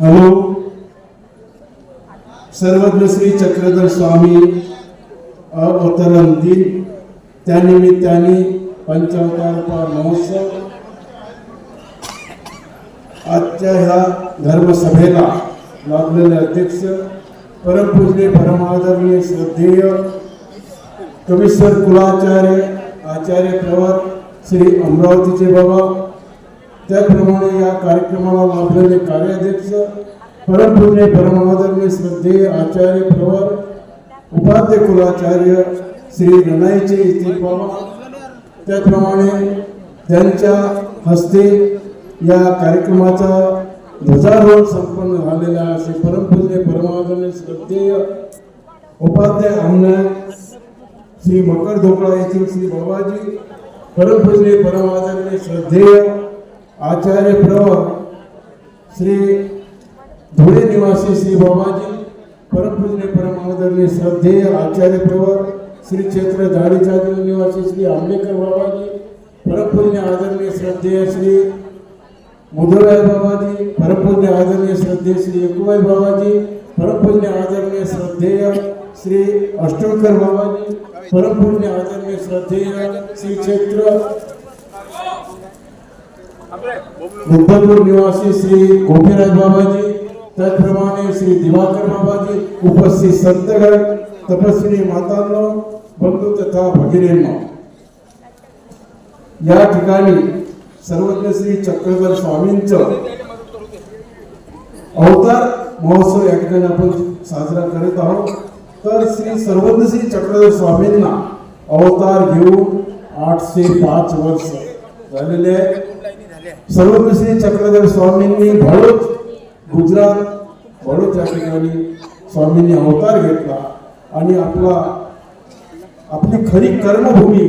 Hello. सर्वज्ञ श्री चक्रधर स्वामी अवतरण दिन त्यानिमित्ताने पंचावतार महोत्सव। आजच्या ह्या धर्मसभेला लाभलेले अध्यक्ष परमपूजने परमादरणीय, श्रद्धेय कविश्वर कुलाचार्य, आचार्य प्रवर, श्री अमरावतीचे बाबा त्याचप्रमाणे या कार्यक्रमाला लाभलेले कार्याध्यक्ष परमपूज्य परमादरणीय श्रद्धेय आचार्य प्रवर उपाध्य कुलाचार्य श्री रणाईचे येथील बाबा. त्याप्रमाणे त्यांच्या हस्ते या कार्यक्रमाचा ध्वजारोहण संपन्न झालेला असे परमपूज्य परमादरणीय श्रद्धेय उपाध्याय अमना श्री मकर ढोकळा येथील श्री बाबाजी परमपूजनीय परमादरणीय श्रद्धेय आचार्य प्रवर श्री धुळे निवासी श्री बाबाजी परमपूजने परमादरणीय श्रद्धेय आचार्य प्रवर श्री क्षेत्र झाडीचा निवासी श्री आंबेकर बाबाजी परमपूजने आदरणीय श्रद्धेय श्री मुधोराय बाबाजी परमपूजने आदरणीय श्रद्धेय श्री एकूबाई बाबाजी परमपूजने आदरणीय श्रद्धेय श्री अष्टोळकर बाबाजी परमपूज्य आदरणीय श्रद्धेय श्री क्षेत्र बुद्धपूर निवासी श्री गोपीराज बाबाजी त्याचप्रमाणे श्री दिवाकर बाबाजी उपस्थित संतगण तपस्विनी मातांनो बंधू तथा भगिनींना. या ठिकाणी सर्वज्ञ श्री चक्रधर स्वामींच अवतार महोत्सव या ठिकाणी आपण साजरा करत आहोत. तर श्री सर्वज्ञ श्री चक्रधर स्वामींना अवतार घेऊन आठशे पाच वर्ष झालेले आहे. सर्वज्ञ श्री चक्रधर स्वामींनी भरूच गुजरात भरूच या ठिकाणी स्वामींनी अवतार घेतला आणि आपला आपली खरी कर्मभूमी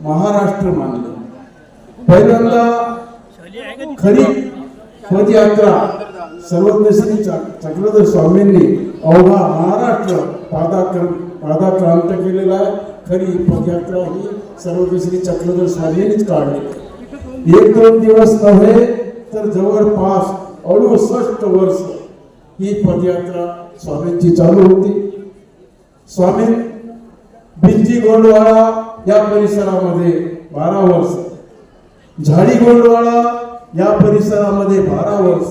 महाराष्ट्र मानली पहिल्यांदा खरी पदयात्रा सर्वज्ञ श्री चक्रधर स्वामींनी अवघा महाराष्ट्र पादाक्र पादाक्रांत केलेला आहे खरी पदयात्रा ही सर्वज्ञ श्री चक्रधर स्वामींनीच काढलेली आहे एक दोन दिवस नव्हे तर जवळपास अडुसष्ट वर्ष ही पदयात्रा स्वामींची चालू होती. स्वामी भिंजी गोंडवाळा या परिसरामध्ये बारा वर्ष. झाडी गोंडवाळा या परिसरामध्ये बारा वर्ष.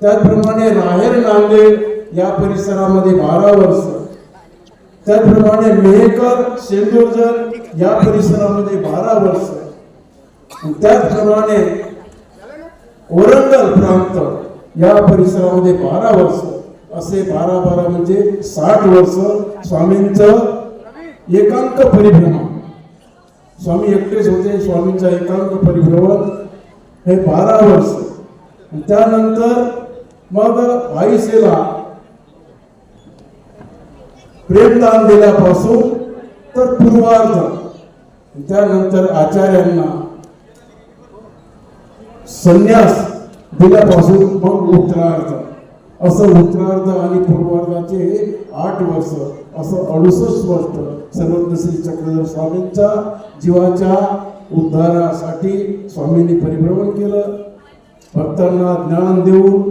त्याचप्रमाणे राहेर नांदेड या परिसरामध्ये बारा वर्ष. त्याचप्रमाणे मेहकर शेंदुर्जन या परिसरामध्ये बारा वर्ष. त्याचप्रमाणे ओरंगल प्रांत या परिसरामध्ये बारा वर्ष असे बारा बारा म्हणजे साठ वर्ष स्वामींचं एकांक परिभ्रमण. स्वामी एकटेच होते स्वामींचा एकांक परिभ्रमण हे बारा वर्ष. त्यानंतर मग आईसेला प्रेमदान दिल्यापासून तर पूर्वार्ध. त्यानंतर आचार्यांना संन्यास दिल्यापासून मग उत्तरार्ध. असं उत्तरार्ध आणि पूर्वार्धाचे आठ वर्ष असं अडुसष्ट वर्ष सर्वज्ञ श्री चक्रधर स्वामींच्या जीवाच्या उद्धारासाठी स्वामींनी परिभ्रमण केलं. भक्तांना ज्ञान देऊन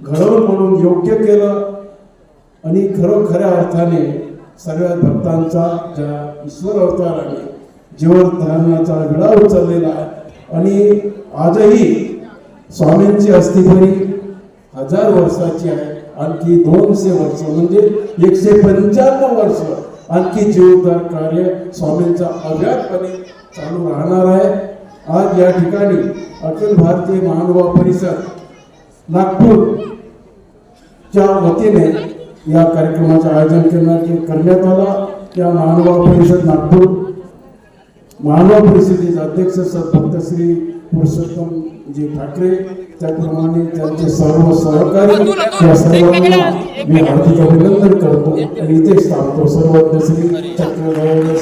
घडवून म्हणून योग्य केलं. आणि खरोखऱ्या अर्थाने सगळ्या भक्तांचा ज्या ईश्वर अवताराने जीवनधारणाचा विडा उचललेला आहे आणि आजही स्वामींची अस्थिपरी हजार वर्षाची आहे. आणखी दोनशे वर्ष म्हणजे एकशे पंच्याण्णव वर्ष आणखी जीवदार कार्य स्वामींचा अव्यातपणे चालू राहणार आहे. आज या ठिकाणी अखिल भारतीय महानुभाव परिषद नागपूरच्या वतीने या कार्यक्रमाचं आयोजन करण्यात करण्यात आला. त्या महानुभाव परिषद नागपूर महानुभाव परिषदेचे अध्यक्ष सद्भक्त श्री पुरुषोत्तमजी ठाकरे त्याप्रमाणे त्यांचे सर्व सहकारी या सर्वांना मी हार्दिक अभिनंदन करतो. आणि इथेच थांबतो. सर्वज्ञ श्री चक्रधर